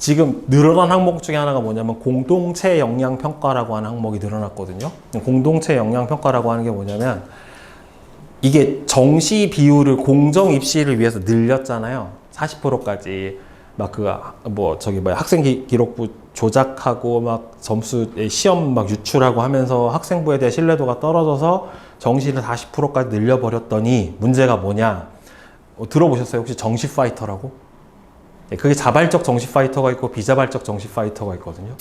지금 늘어난 항목 중에 하나가 뭐냐면 공동체 역량 평가라고 하는 항목이 늘어났거든요. 공동체 역량 평가라고 하는 게 뭐냐면 이게 정시 비율을 공정 입시를 위해서 늘렸잖아요. 40%까지 막 그 뭐 저기 뭐 학생 기- 기록부 조작하고 막 점수 시험 막 유출하고 하면서 학생부에 대한 신뢰도가 떨어져서 정시를 40%까지 늘려버렸더니 문제가 뭐냐? 어, 들어보셨어요? 혹시 정시 파이터라고? 예, 그게 자발적 정시 파이터가 있고 비자발적 정시 파이터가 있거든요.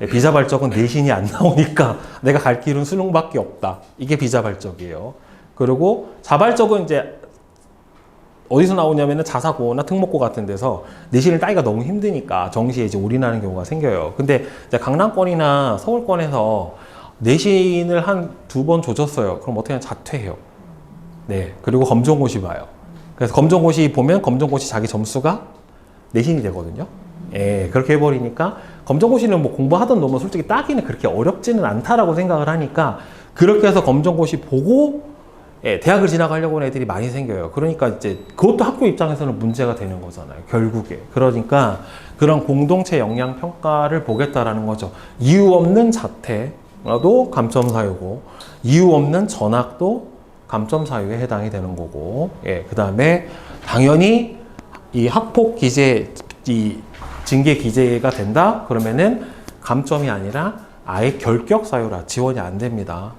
예, 비자발적은 내신이 안 나오니까 내가 갈 길은 수능밖에 없다. 이게 비자발적이에요. 그리고 자발적은 이제 어디서 나오냐면은 자사고나 특목고 같은 데서 내신을 따기가 너무 힘드니까 정시에 이제 올인하는 경우가 생겨요. 근데 강남권이나 서울권에서 내신을 한 두 번 조졌어요. 그럼 어떻게 하냐 자퇴해요. 네. 그리고 검정고시 봐요. 그래서 검정고시 보면 검정고시 자기 점수가 내신이 되거든요. 예, 그렇게 해버리니까 검정고시는 뭐 공부하던 놈은 솔직히 따기는 그렇게 어렵지는 않다라고 생각을 하니까 그렇게 해서 검정고시 보고 예, 대학을 진학하려고 하는 애들이 많이 생겨요. 그러니까 이제 그것도 학교 입장에서는 문제가 되는 거잖아요. 결국에. 그러니까 그런 공동체 역량 평가를 보겠다라는 거죠. 이유 없는 자퇴도 감점 사유고 이유 없는 전학도 감점 사유에 해당이 되는 거고. 예, 그 다음에 당연히 이 학폭 기재 이 징계 기재가 된다 그러면은 감점이 아니라 아예 결격 사유라 지원이 안 됩니다.